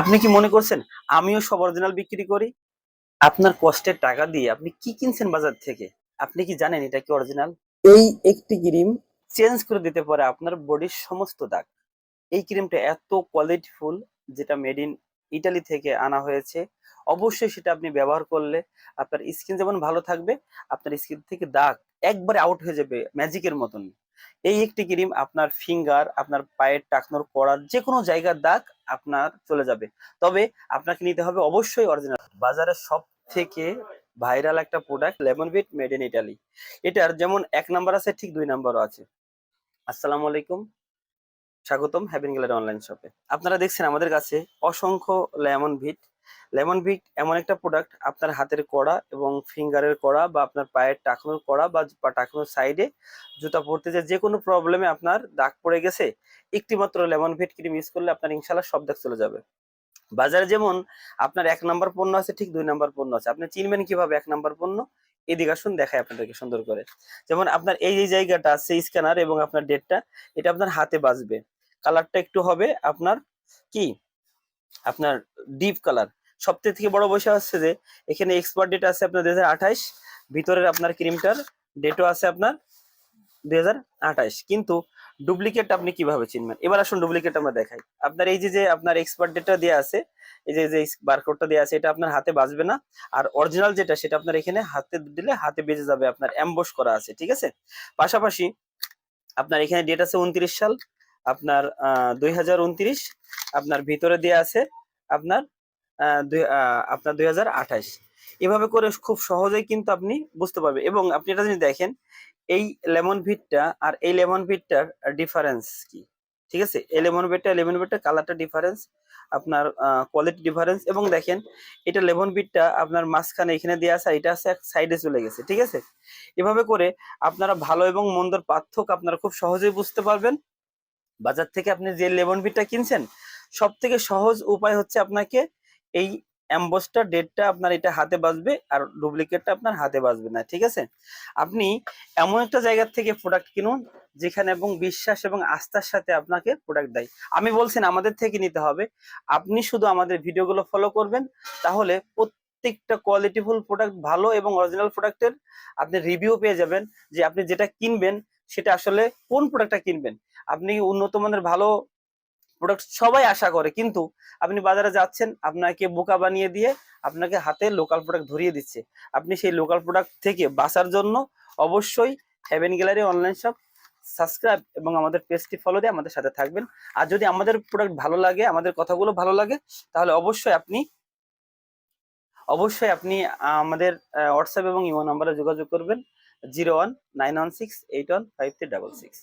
আপনি কি মনে করছেন আমিও সব অরিজিনাল বিক্রি করি? আপনার কষ্টের টাকা দিয়ে আপনি কি কিনছেন বাজার থেকে? আপনি কি জানেন এটা কি অরিজিনাল এই একটি ক্রিম চেঞ্জ করে দিতে পারে আপনার বডির সমস্ত দাগ। এই ক্রিমটা এত কোয়ালিটিফুল যেটা মেড ইন ইটালি থেকে আনা হয়েছে। অবশ্যই সেটা আপনি ব্যবহার করলে আপনার স্কিন যেমন ভালো থাকবে আপনার স্কিন থেকে দাগ একবারে আউট হয়ে যাবে ম্যাজিকের মতন। এই একটি ক্রিম আপনার ফিঙ্গার আপনার পায়ের টাকনোর করার যে কোনো জায়গার দাগ আপনার চলে যাবে। তবে আপনাকে নিতে হবে অবশ্যই অরিজিনাল বাজারে সব থেকে ভাইরাল একটা product lemon bit made in Italy এটার যেমন এক নাম্বার আছে, ঠিক দুই নাম্বারও আছে। আসসালামু আলাইকুম। স্বাগতম হ্যাভেন গ্যালারি অনলাইন শপে আপনারা দেখছেন আমাদের কাছে অসংখ্য লেমন ভিট লেমন ভিট এমন একটা প্রোডাক্ট আপনার হাতের কড়া এবং ফিঙ্গারের কড়া বা আপনার পায়ের টাকনোর কড়া বা টাকনোর সাইডে জুতা পরতে যে কোনো প্রবলেমে আপনার দাগ পড়ে গেছে, একটিমাত্র লেমন ভিট ক্রিম ইউজ করলে আপনার ইনশাল্লাহ সব দাগ চলে যাবে। বাজারে যেমন আপনার এক নাম্বার পণ্য আছে, ঠিক দুই নাম্বার পণ্য আছে। আপনি চিনবেন কীভাবে এক নাম্বার পণ্য? এদিকে আসুন দেখায় আপনাদেরকে সুন্দর করে। যেমন আপনার এই যে জায়গাটা আছে স্ক্যানার এবং আপনার ডেটটা এটা আপনার হাতে বাজবে। কালারটা একটু হবে আপনার কি? আপনার ডিপ কালার সবথেকে থেকে বড় বৈশাখ হচ্ছে যে, এখানে এক্সপায়ার ডেট আছে আপনার দুই ভিতরের আপনার ক্রিমটার ডেটও আছে আপনার দুই কিন্তু ডুপ্লিকেট আপনি কীভাবে চিনবেন? এবার আসুন ডুপ্লিকেট আমরা দেখাই। আপনার এই যে যে আপনার এক্সপার্ট ডেটটা দেওয়া আছে, এই যে যে বারকোডটা দেওয়া আছে, এটা আপনার হাতে বাজবে না। আর অরিজিনাল যেটা, সেটা আপনার এখানে হাতে দিলে হাতে বেজে যাবে, আপনার অ্যাম্বস করা আছে, ঠিক আছে? পাশাপাশি আপনার এখানে ডেট আছে উনত্রিশ সাল, আপনার দুই হাজার উনত্রিশ, আপনার ভিতরে দেওয়া আছে আপনার আপনার দুই এভাবে করে খুব সহজেই কিন্তু আপনি বুঝতে পারবেন। এবং আপনি এটা যদি দেখেন, এই লেমন ভিটটা আর এই লেমন ভিটটার ডিফারেন্স কি? ঠিক আছে? এই লেমন ভিটটা লেমন ভিটটা কালারটা ডিফারেন্স আপনার কোয়ালিটি ডিফারেন্স এবং দেখেন, এটা লেমন ভিটটা আপনার মাঝখানে এখানে দেওয়া আছে এটা আছে এক সাইডে চলে গেছে। ঠিক আছে? এভাবে করে আপনারা ভালো এবং মন্দর পার্থক্য আপনারা খুব সহজেই বুঝতে পারবেন। বাজার থেকে আপনি যে লেমন ভিটটা কিনছেন সব থেকে সহজ উপায় হচ্ছে আপনাকে এই অ্যাম্বসটা ডেটটা আপনার এটা হাতে বাজবে আর ডুপ্লিকেটটা আপনার হাতে বাজবে না, ঠিক আছে? আপনি এমন একটা জায়গা থেকে প্রোডাক্ট কিনুন যেখানে এবং বিশ্বাস এবং আস্থার সাথে আপনাকে প্রোডাক্ট দেয়। আমি বলছেন আমাদের থেকে নিতে হবে। আপনি শুধু আমাদের ভিডিওগুলো ফলো করবেন, তাহলে প্রত্যেকটা কোয়ালিটিফুল প্রোডাক্ট ভালো এবং অরিজিনাল প্রোডাক্টের আপনি রিভিউ পেয়ে যাবেন যে আপনি যেটা কিনবেন, সেটা আসলে কোন প্রোডাক্টটা কিনবেন? আপনি উন্নত মানের ভালো প্রোডাক্ট সবাই আশা করে, কিন্তু আপনি বাজারে যাচ্ছেন, আপনাকে বোকা বানিয়ে দিয়ে আপনাকে হাতে লোকাল প্রোডাক্ট ধরিয়ে দিচ্ছে। আপনি সেই লোকাল প্রোডাক্ট থেকে বাঁচার জন্য অবশ্যই heaven gallery online shop subscribe এবং আমাদের পেজটি ফলো দিয়ে আমাদের সাথে থাকবেন। আর যদি আমাদের প্রোডাক্ট ভালো লাগে, আমাদের কথাগুলো ভালো লাগে, তাহলে অবশ্যই আপনি অবশ্যই আপনি আমাদের হোয়াটসঅ্যাপ এবং ইমো নাম্বারে যোগাযোগ করবেন। Zero one nine one six eight one five three double six